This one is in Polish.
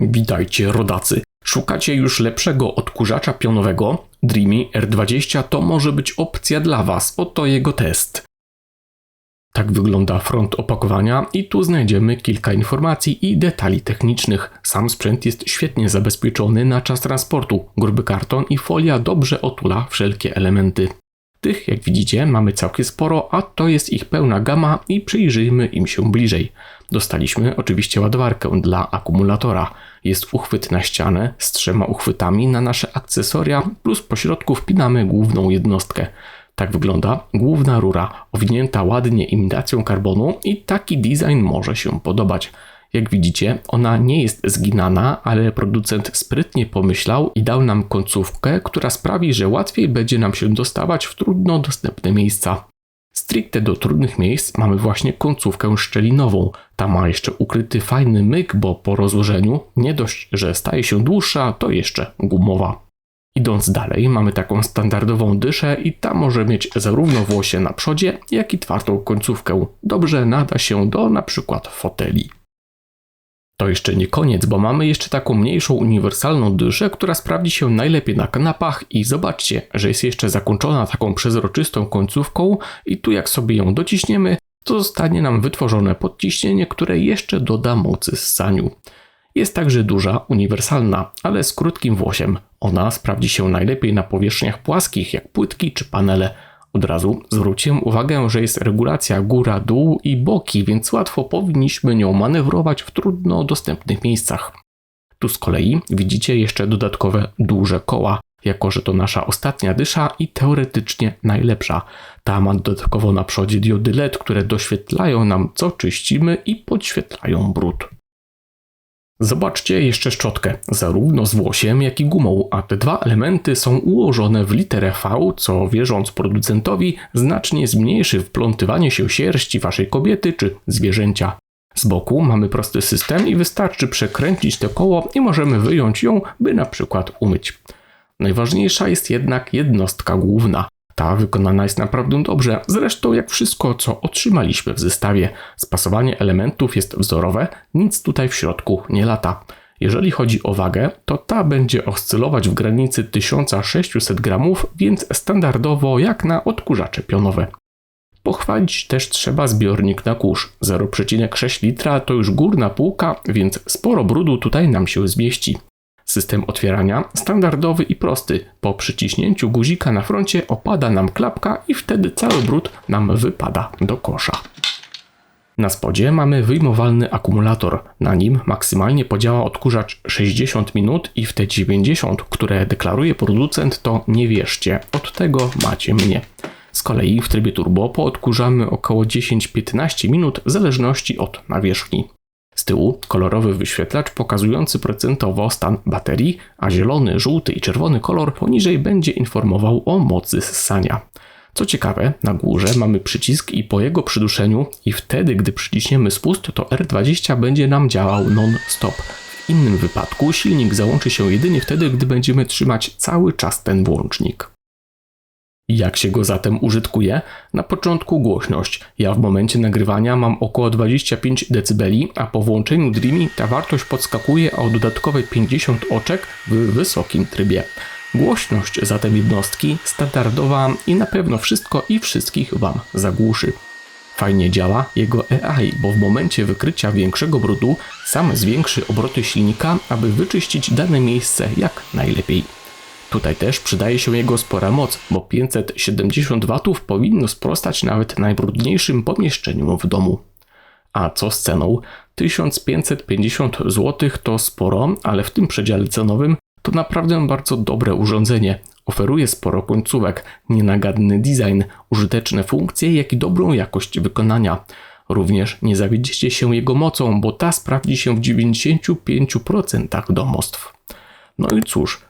Witajcie rodacy. Szukacie już lepszego odkurzacza pionowego? Dreamy R20 to może być opcja dla Was. Oto jego test. Tak wygląda front opakowania i tu znajdziemy kilka informacji i detali technicznych. Sam sprzęt jest świetnie zabezpieczony na czas transportu. Gruby karton i folia dobrze otula wszelkie elementy. Tych, jak widzicie, mamy całkiem sporo, a to jest ich pełna gama i przyjrzyjmy im się bliżej. Dostaliśmy oczywiście ładowarkę dla akumulatora. Jest uchwyt na ścianę z trzema uchwytami na nasze akcesoria, plus po środku wpinamy główną jednostkę. Tak wygląda główna rura, owinięta ładnie imitacją karbonu i taki design może się podobać. Jak widzicie, ona nie jest zginana, ale producent sprytnie pomyślał i dał nam końcówkę, która sprawi, że łatwiej będzie nam się dostawać w trudno dostępne miejsca. Stricte do trudnych miejsc mamy właśnie końcówkę szczelinową. Ta ma jeszcze ukryty fajny myk, bo po rozłożeniu nie dość, że staje się dłuższa, to jeszcze gumowa. Idąc dalej, mamy taką standardową dyszę i ta może mieć zarówno włosie na przodzie, jak i twardą końcówkę. Dobrze nada się do na przykład foteli. To jeszcze nie koniec, bo mamy jeszcze taką mniejszą uniwersalną dyszę, która sprawdzi się najlepiej na kanapach i zobaczcie, że jest jeszcze zakończona taką przezroczystą końcówką i tu jak sobie ją dociśniemy, to zostanie nam wytworzone podciśnienie, które jeszcze doda mocy ssaniu. Jest także duża, uniwersalna, ale z krótkim włosiem. Ona sprawdzi się najlepiej na powierzchniach płaskich, jak płytki czy panele. Od razu zwróciłem uwagę, że jest regulacja góra-dół i boki, więc łatwo powinniśmy nią manewrować w trudno dostępnych miejscach. Tu z kolei widzicie jeszcze dodatkowe duże koła, jako że to nasza ostatnia dysza i teoretycznie najlepsza. Ta ma dodatkowo na przodzie diody LED, które doświetlają nam co czyścimy i podświetlają brud. Zobaczcie jeszcze szczotkę, zarówno z włosiem, jak i gumą, a te dwa elementy są ułożone w literę V, co wierząc producentowi znacznie zmniejszy wplątywanie się sierści waszej kobiety czy zwierzęcia. Z boku mamy prosty system i wystarczy przekręcić to koło i możemy wyjąć ją, by na przykład umyć. Najważniejsza jest jednak jednostka główna. Ta wykonana jest naprawdę dobrze, zresztą jak wszystko, co otrzymaliśmy w zestawie. Spasowanie elementów jest wzorowe, nic tutaj w środku nie lata. Jeżeli chodzi o wagę, to ta będzie oscylować w granicy 1600 gramów, więc standardowo jak na odkurzacze pionowe. Pochwalić też trzeba zbiornik na kurz. 0,6 litra to już górna półka, więc sporo brudu tutaj nam się zmieści. System otwierania standardowy i prosty. Po przyciśnięciu guzika na froncie opada nam klapka i wtedy cały brud nam wypada do kosza. Na spodzie mamy wyjmowalny akumulator. Na nim maksymalnie podziała odkurzacz 60 minut i w te 90, które deklaruje producent, to nie wierzcie. Od tego macie mnie. Z kolei w trybie turbo poodkurzamy około 10-15 minut w zależności od nawierzchni. Z tyłu kolorowy wyświetlacz pokazujący procentowo stan baterii, a zielony, żółty i czerwony kolor poniżej będzie informował o mocy ssania. Co ciekawe, na górze mamy przycisk i po jego przyduszeniu i wtedy, gdy przyciśniemy spust, to R20 będzie nam działał non-stop. W innym wypadku silnik załączy się jedynie wtedy, gdy będziemy trzymać cały czas ten włącznik. Jak się go zatem użytkuje? Na początku głośność. Ja w momencie nagrywania mam około 25 dB, a po włączeniu Dreamy ta wartość podskakuje o dodatkowe 50 oczek w wysokim trybie. Głośność zatem jednostki standardowa i na pewno wszystko i wszystkich Wam zagłuszy. Fajnie działa jego AI, bo w momencie wykrycia większego brudu sam zwiększy obroty silnika, aby wyczyścić dane miejsce jak najlepiej. Tutaj też przydaje się jego spora moc, bo 570 W powinno sprostać nawet najbrudniejszym pomieszczeniom w domu. A co z ceną? 1550 zł to sporo, ale w tym przedziale cenowym to naprawdę bardzo dobre urządzenie. Oferuje sporo końcówek, nienagadny design, użyteczne funkcje, jak i dobrą jakość wykonania. Również nie zawiedziecie się jego mocą, bo ta sprawdzi się w 95% domostw. No i cóż,